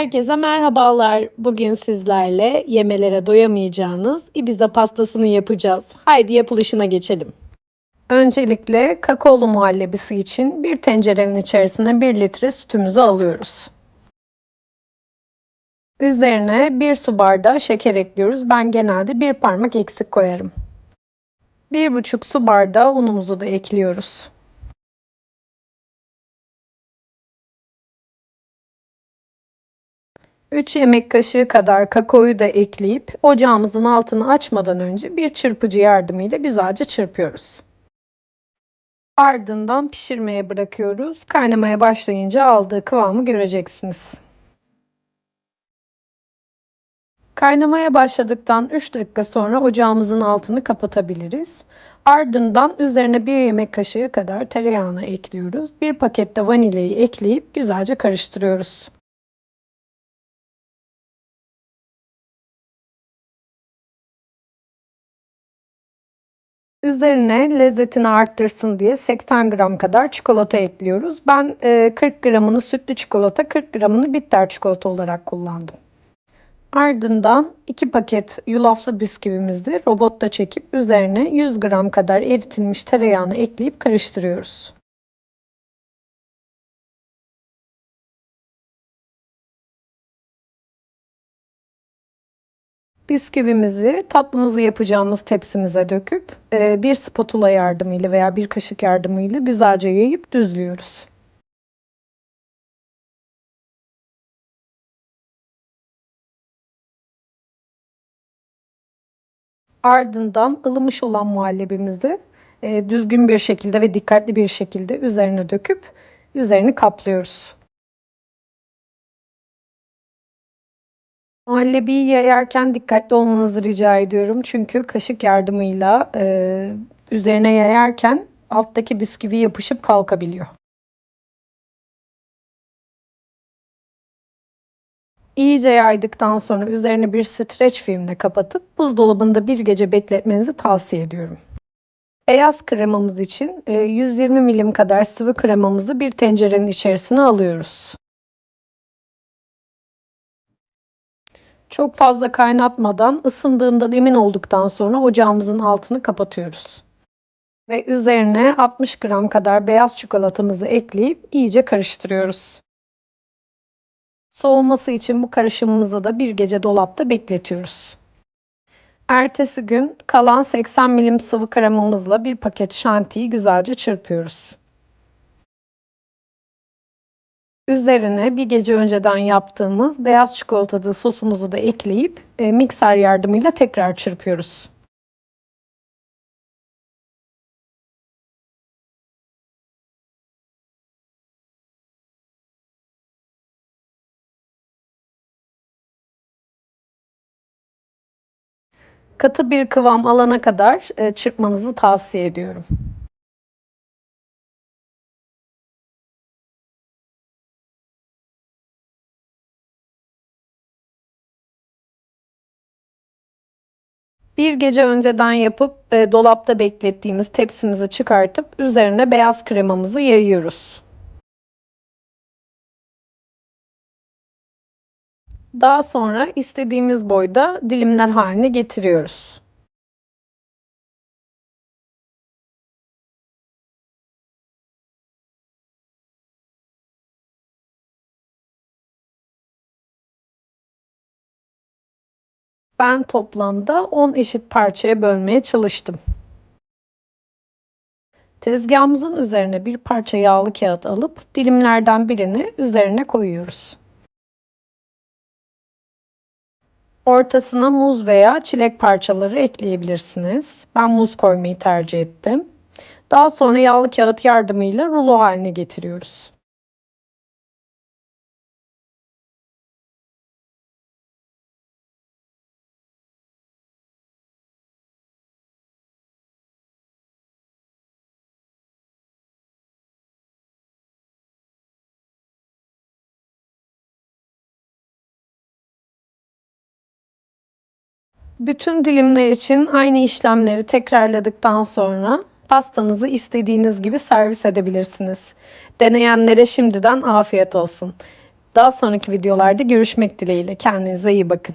Herkese merhabalar. Bugün sizlerle yemelere doyamayacağınız Ibiza pastasını yapacağız. Haydi yapılışına geçelim. Öncelikle kakaolu muhallebisi için bir tencerenin içerisine 1 litre sütümüzü alıyoruz. Üzerine 1 su bardağı şeker ekliyoruz. Ben genelde bir parmak eksik koyarım. 1,5 su bardağı unumuzu da ekliyoruz. 3 yemek kaşığı kadar kakaoyu da ekleyip ocağımızın altını açmadan önce bir çırpıcı yardımıyla güzelce çırpıyoruz. Ardından pişirmeye bırakıyoruz. Kaynamaya başlayınca aldığı kıvamı göreceksiniz. Kaynamaya başladıktan 3 dakika sonra ocağımızın altını kapatabiliriz. Ardından üzerine 1 yemek kaşığı kadar tereyağını ekliyoruz. 1 paket de vanilyayı ekleyip güzelce karıştırıyoruz. Üzerine lezzetini arttırsın diye 80 gram kadar çikolata ekliyoruz. Ben 40 gramını sütlü çikolata, 40 gramını bitter çikolata olarak kullandım. Ardından 2 paket yulaflı bisküvimizi robotta çekip üzerine 100 gram kadar eritilmiş tereyağını ekleyip karıştırıyoruz. Bisküvimizi tatlımızı yapacağımız tepsimize döküp e, bir spatula yardımıyla veya bir kaşık yardımıyla güzelce yayıp düzlüyoruz. Ardından ılımış olan muhallebimizi e, düzgün bir şekilde ve dikkatli bir şekilde üzerine döküp üzerini kaplıyoruz. Muhallebiyi yayarken dikkatli olmanızı rica ediyorum. Çünkü kaşık yardımıyla e, üzerine yayarken alttaki bisküvi yapışıp kalkabiliyor. İyice yaydıktan sonra üzerine bir streç filmle kapatıp buzdolabında bir gece bekletmenizi tavsiye ediyorum. Beyaz kremamız için 120 milim kadar sıvı kremamızı bir tencerenin içerisine alıyoruz. Çok fazla kaynatmadan ısındığından emin olduktan sonra ocağımızın altını kapatıyoruz. Ve üzerine 60 gram kadar beyaz çikolatamızı ekleyip iyice karıştırıyoruz. Soğuması için bu karışımımızı da bir gece dolapta bekletiyoruz. Ertesi gün kalan 80 milim sıvı kremamızla bir paket şantiyi güzelce çırpıyoruz. Üzerine bir gece önceden yaptığımız beyaz çikolatalı sosumuzu da ekleyip e, mikser yardımıyla tekrar çırpıyoruz. Katı bir kıvam alana kadar e, çırpmanızı tavsiye ediyorum. Bir gece önceden yapıp e, dolapta beklettiğimiz tepsimizi çıkartıp üzerine beyaz kremamızı yayıyoruz. Daha sonra istediğimiz boyda dilimler haline getiriyoruz. Ben toplamda 10 eşit parçaya bölmeye çalıştım. Tezgahımızın üzerine bir parça yağlı kağıt alıp dilimlerden birini üzerine koyuyoruz. Ortasına muz veya çilek parçaları ekleyebilirsiniz. Ben muz koymayı tercih ettim. Daha sonra yağlı kağıt yardımıyla rulo haline getiriyoruz. Bütün dilimler için aynı işlemleri tekrarladıktan sonra pastanızı istediğiniz gibi servis edebilirsiniz. Deneyenlere şimdiden afiyet olsun. Daha sonraki videolarda görüşmek dileğiyle. Kendinize iyi bakın.